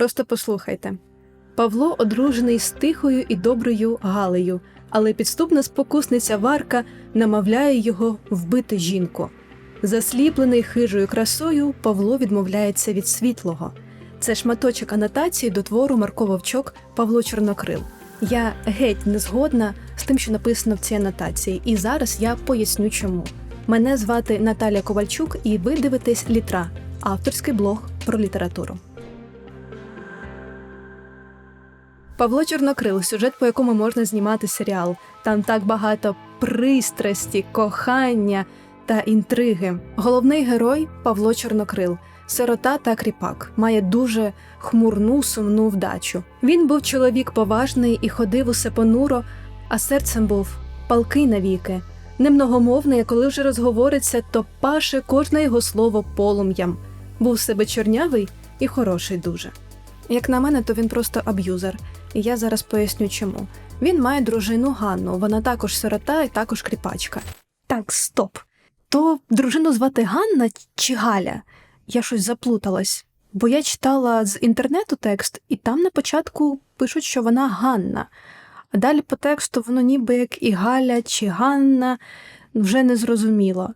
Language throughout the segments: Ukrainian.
Просто послухайте. Павло одружений з тихою і доброю Галею, але підступна спокусниця Варка намовляє його вбити жінку. Засліплений хижою красою, Павло відмовляється від світлого. Це шматочок анотації до твору Марко Вовчок Павло Чорнокрил. Я геть не згодна з тим, що написано в цій анотації, і зараз я поясню чому. Мене звати Наталя Ковальчук, і ви дивитесь Літра, авторський блог про літературу. Павло Чорнокрил, сюжет, по якому можна знімати серіал. Там так багато пристрасті, кохання та інтриги. Головний герой Павло Чорнокрил, сирота та кріпак, має дуже хмурну сумну вдачу. Він був чоловік поважний і ходив усе понуро, а серцем був палкий навіки. Немногомовний, а коли вже розговориться, то паше кожне його слово полум'ям. Був себе чорнявий і хороший дуже. Як на мене, то він просто аб'юзер, і я зараз поясню чому. Він має дружину Ганну, вона також сирота і також кріпачка. Так, стоп. То дружину звати Ганна чи Галя? Я щось заплуталась, бо я читала з інтернету текст, і там на початку пишуть, що вона Ганна. А далі по тексту воно ніби як і Галя чи Ганна, вже не зрозуміло.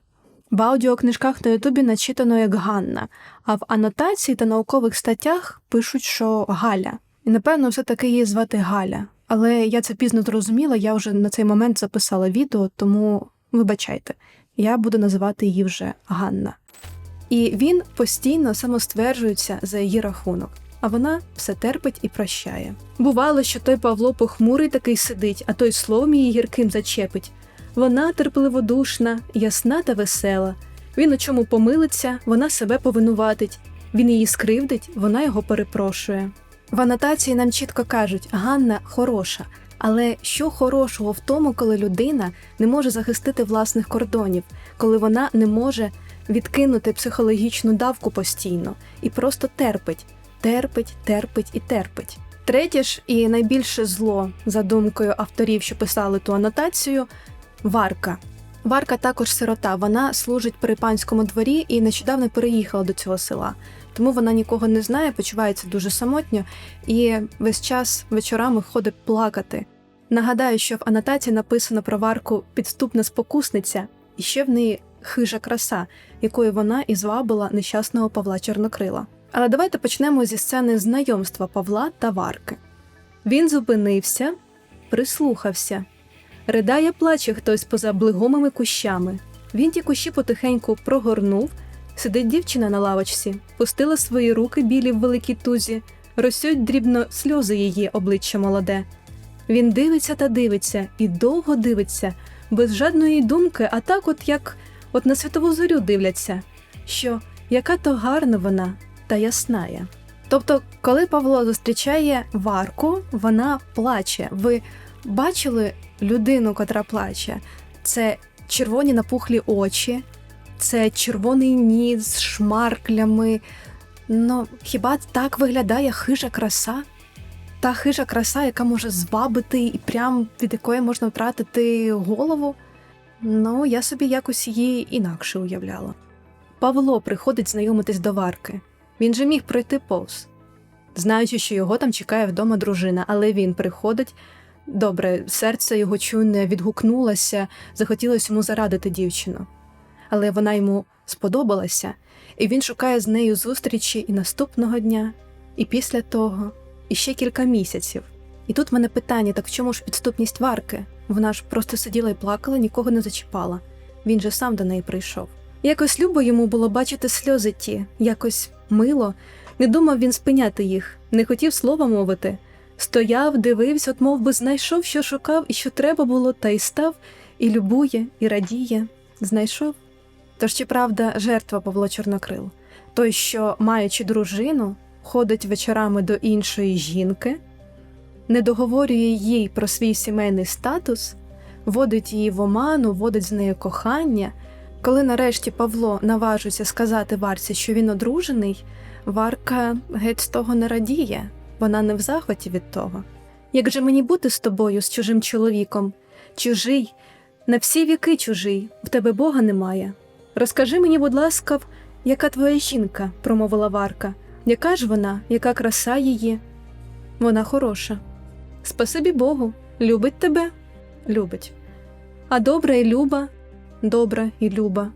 В аудіокнижках на Ютубі начитано як Ганна, а в анотації та наукових статтях пишуть, що Галя. І напевно, все-таки її звати Галя. Але я це пізно зрозуміла, я вже на цей момент записала відео, тому вибачайте, я буду називати її вже Ганна. І він постійно самостверджується за її рахунок, а вона все терпить і прощає. Бувало, що той Павло похмурий такий сидить, а той словом її гірким зачепить. Вона терпеливодушна, ясна та весела. Він у чому помилиться, вона себе повинуватить. Він її скривдить, вона його перепрошує. В анотації нам чітко кажуть, Ганна хороша. Але що хорошого в тому, коли людина не може захистити власних кордонів, коли вона не може відкинути психологічну давку постійно і просто терпить, терпить, терпить і терпить. Третє ж і найбільше зло, за думкою авторів, що писали ту анотацію, Варка. Варка також сирота. Вона служить при панському дворі і нещодавно переїхала до цього села. Тому вона нікого не знає, почувається дуже самотньо і весь час вечорами ходить плакати. Нагадаю, що в анотації написано про Варку підступна спокусниця, і ще в неї хижа краса, якою вона і звабила нещасного Павла Чорнокрила. Але давайте почнемо зі сцени знайомства Павла та Варки. Він зупинився, прислухався. Ридає, плаче хтось поза блигомими кущами. Він ті кущі потихеньку прогорнув. Сидить дівчина на лавочці, пустила свої руки білі в великій тузі, розсють дрібно сльози її обличчя молоде. Він дивиться та дивиться і довго дивиться, без жадної думки, а так, от як от на світову зорю дивляться, що яка то гарна вона та ясная. Тобто, коли Павло зустрічає Варку, вона плаче. Ви бачили людину, котра плаче? Це червоні напухлі очі, це червоний ніс з шмарклями. Ну, хіба так виглядає хижа краса? Та хижа краса, яка може звабити і прям від якої можна втратити голову? Ну, я собі якось її інакше уявляла. Павло приходить знайомитись до Варки. Він же міг пройти повз, знаючи, що його там чекає вдома дружина, але він приходить. Добре, серце його чуйне відгукнулося, захотілося йому зарадити дівчину. Але вона йому сподобалася, і він шукає з нею зустрічі і наступного дня, і після того, і ще кілька місяців. І тут в мене питання: так в чому ж підступність Варки? Вона ж просто сиділа і плакала, нікого не зачіпала. Він же сам до неї прийшов. Якось любо йому було бачити сльози ті, якось мило. Не думав він спиняти їх, не хотів слова мовити. Стояв, дивився, от мов би знайшов, що шукав і що треба було, та й став, і любує, і радіє. Знайшов. Тож чи правда жертва Павло Чорнокрил? Той, що, маючи дружину, ходить вечорами до іншої жінки, не договорює їй про свій сімейний статус, водить її в оману, водить з нею кохання. Коли нарешті Павло наважується сказати Варці, що він одружений, Варка геть з того не радіє, вона не в захваті від того. Як же мені бути з тобою, з чужим чоловіком? Чужий, на всі віки чужий, в тебе Бога немає. Розкажи мені, будь ласка, яка твоя жінка, промовила Варка. Яка ж вона, яка краса її? Вона хороша. Спасибі Богу, любить тебе? Любить. А добра і люба, добра і люба.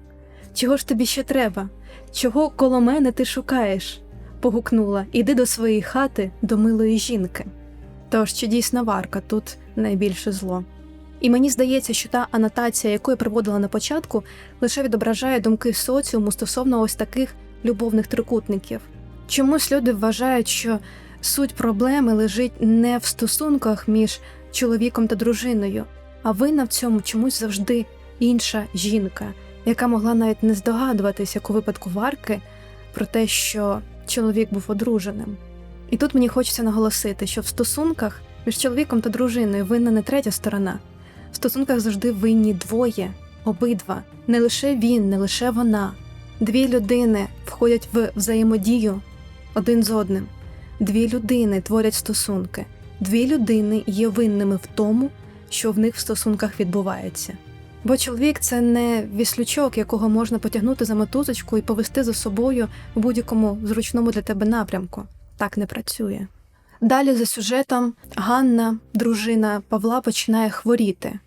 Чого ж тобі ще треба? Чого коло мене ти шукаєш? Погукнула, іди до своєї хати, до милої жінки. Тож чи дійсно варка тут найбільше зло. І мені здається, що та анотація, яку я приводила на початку, лише відображає думки соціуму стосовно ось таких любовних трикутників. Чомусь люди вважають, що суть проблеми лежить не в стосунках між чоловіком та дружиною, а винна в цьому чомусь завжди інша жінка, яка могла навіть не здогадуватись, як у випадку варки, про те, що чоловік був одруженим. І тут мені хочеться наголосити, що в стосунках між чоловіком та дружиною винна не третя сторона. В стосунках завжди винні двоє, обидва, не лише він, не лише вона. Дві людини входять в взаємодію один з одним. Дві людини творять стосунки. Дві людини є винними в тому, що в них в стосунках відбувається. Бо чоловік це не віслючок, якого можна потягнути за мотузочку і повести за собою в будь-якому зручному для тебе напрямку. Так не працює. Далі за сюжетом Ганна, дружина Павла, починає хворіти.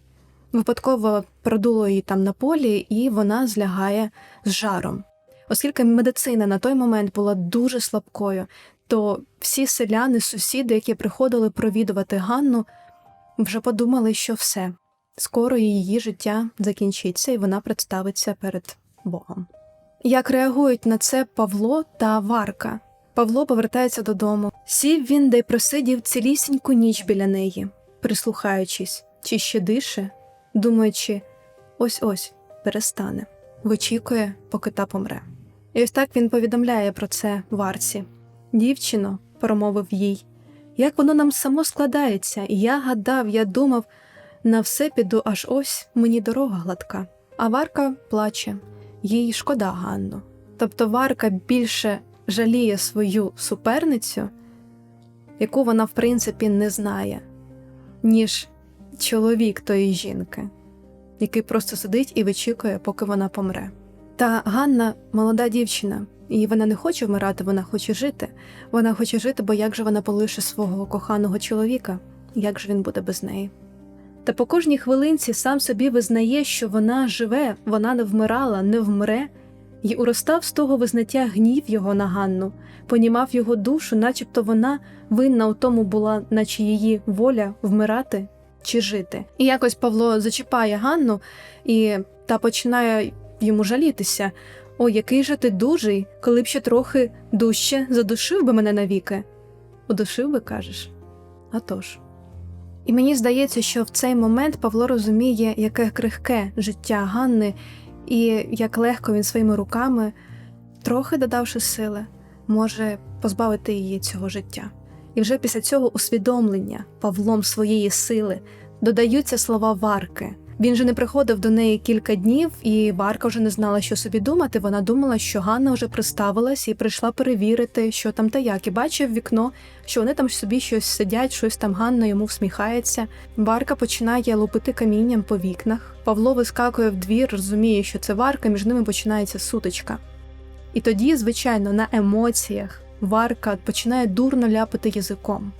Випадково продуло її там на полі, і вона злягає з жаром. Оскільки медицина на той момент була дуже слабкою, то всі селяни, сусіди, які приходили провідувати Ганну, вже подумали, що все, скоро її життя закінчиться і вона представиться перед Богом. Як реагують на це Павло та Варка? Павло повертається додому. Сів він, де й просидів цілісіньку ніч біля неї, прислухаючись, чи ще дише, думаючи, ось ось перестане, вичікує, поки та помре. І ось так він повідомляє про це Варці. Дівчино, промовив їй, як воно нам само складається, і я гадав, я думав, на все піду, аж ось мені дорога гладка. А Варка плаче, їй шкода Ганну. Тобто Варка більше жаліє свою суперницю, яку вона, в принципі, не знає, ніж чоловік тої жінки, який просто сидить і вичікує, поки вона помре. Та Ганна молода дівчина, і вона не хоче вмирати, вона хоче жити. Вона хоче жити, бо як же вона полише свого коханого чоловіка, як же він буде без неї? Та по кожній хвилинці сам собі визнає, що вона живе, вона не вмирала, не вмре, і уростав з того визнаття гнів його на Ганну, понімав його душу, начебто вона винна у тому була, наче її воля вмирати чи жити. І якось Павло зачіпає Ганну, і та починає йому жалітися. О, який же ти дужий, коли б ще трохи дужче задушив би мене навіки. Удушив би, кажеш? А тож. І мені здається, що в цей момент Павло розуміє, яке крихке життя Ганни, і як легко він своїми руками, трохи додавши сили, може позбавити її цього життя. І вже після цього усвідомлення Павлом своєї сили додаються слова Варки. Він же не приходив до неї кілька днів, і Варка вже не знала, що собі думати. Вона думала, що Ганна вже приставилась і прийшла перевірити, що там та як, і бачив вікно, що вони там собі щось сидять, щось там Ганна йому всміхається. Варка починає лупити камінням по вікнах. Павло вискакує в двір, розуміє, що це Варка, між ними починається сутичка. І тоді, звичайно, на емоціях Варка починає дурно ляпати язиком.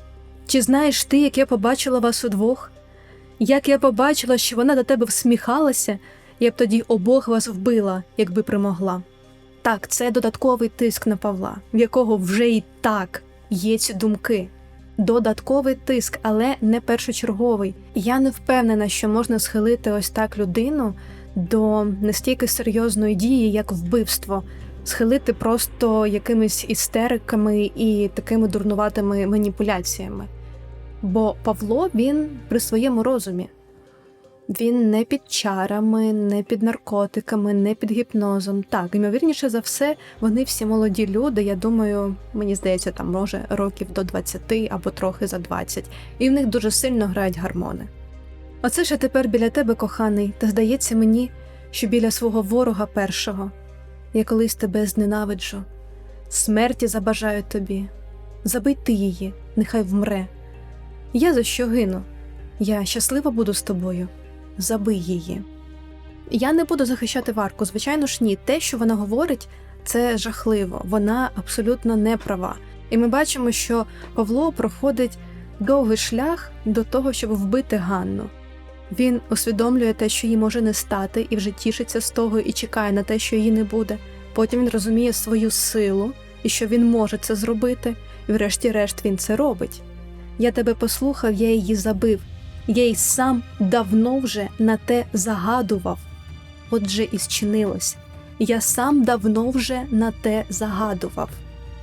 Чи знаєш ти, як я побачила вас удвох? Як я побачила, що вона до тебе всміхалася, я б тоді обох вас вбила, якби примогла. Так, це додатковий тиск на Павла, в якого вже і так є ці думки. Додатковий тиск, але не першочерговий. Я не впевнена, що можна схилити ось так людину до настільки серйозної дії, як вбивство, схилити просто якимись істериками і такими дурнуватими маніпуляціями. Бо Павло він при своєму розумі. Він не під чарами, не під наркотиками, не під гіпнозом. Так, ймовірніше за все, вони всі молоді люди. Я думаю, мені здається, там може років до 20 або трохи за 20, і в них дуже сильно грають гармони. Оце я тепер біля тебе, коханий, та здається мені, що біля свого ворога першого я колись тебе зненавиджу, смерті забажаю тобі. Забий ти її, нехай вмре. Я за що гину? Я щаслива буду з тобою. Забий її. Я не буду захищати Варку, звичайно ж, ні. Те, що вона говорить, Це жахливо, вона абсолютно не права. І ми бачимо, що Павло проходить довгий шлях до того, щоб вбити Ганну. Він усвідомлює те, що їй може не стати, і вже тішиться з того і чекає на те, що її не буде. Потім він розуміє свою силу і що він може це зробити, і врешті-решт він це робить. Я тебе послухав, я її забив. Я й сам давно вже на те загадував. Отже, і зчинилось. Я сам давно вже на те загадував.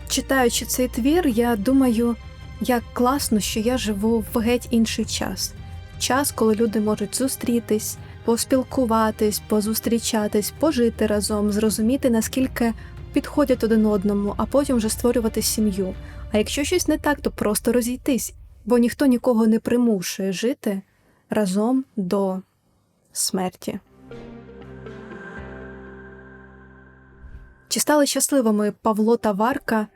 Читаючи цей твір, я думаю, як класно, що я живу в геть інший час. Час, коли люди можуть зустрітись, поспілкуватись, позустрічатись, пожити разом, зрозуміти, наскільки підходять один одному, а потім вже створювати сім'ю. А якщо щось не так, то просто розійтись, бо ніхто нікого не примушує жити разом до смерті. Чи стали щасливими Павло та Варка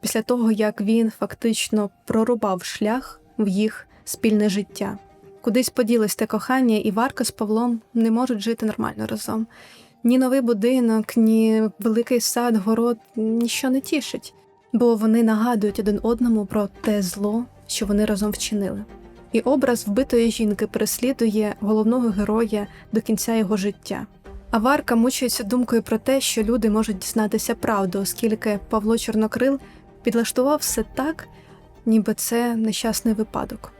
після того, як він фактично прорубав шлях в їх спільне життя? Кудись поділось те кохання, і Варка з Павлом не можуть жити нормально разом. Ні новий будинок, ні великий сад, город ніщо не тішить, бо вони нагадують один одному про те зло, що вони разом вчинили. І образ вбитої жінки переслідує головного героя до кінця його життя. А Варка мучується думкою про те, що люди можуть дізнатися правду, оскільки Павло Чорнокрил підлаштував все так, ніби це нещасний випадок.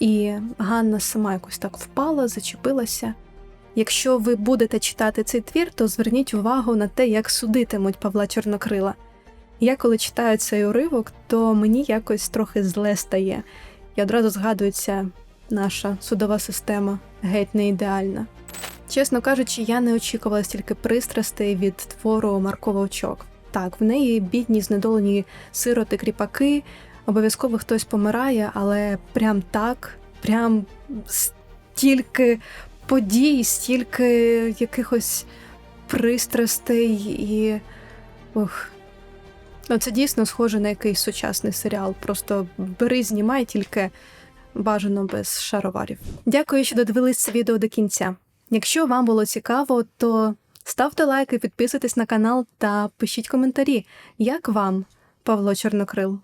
І Ганна сама якось так впала, зачепилася. Якщо ви будете читати цей твір, то зверніть увагу на те, як судитимуть Павла Чорнокрила. Я коли читаю цей уривок, то мені якось трохи зле стає. І одразу згадується наша судова система геть не ідеальна. Чесно кажучи, я не очікувала стільки пристрастей від твору Марко Вовчок. Так, в неї бідні, знедолені сироти, кріпаки, обов'язково хтось помирає, але прям так, прям стільки подій, стільки якихось пристрастей і. Ох. Ну, це дійсно схоже на якийсь сучасний серіал. Просто бери, знімай тільки бажано без шароварів. Дякую, що додивились це відео до кінця. Якщо вам було цікаво, то ставте лайки, підписуйтесь на канал та пишіть коментарі, як вам, Павло Чорнокрил.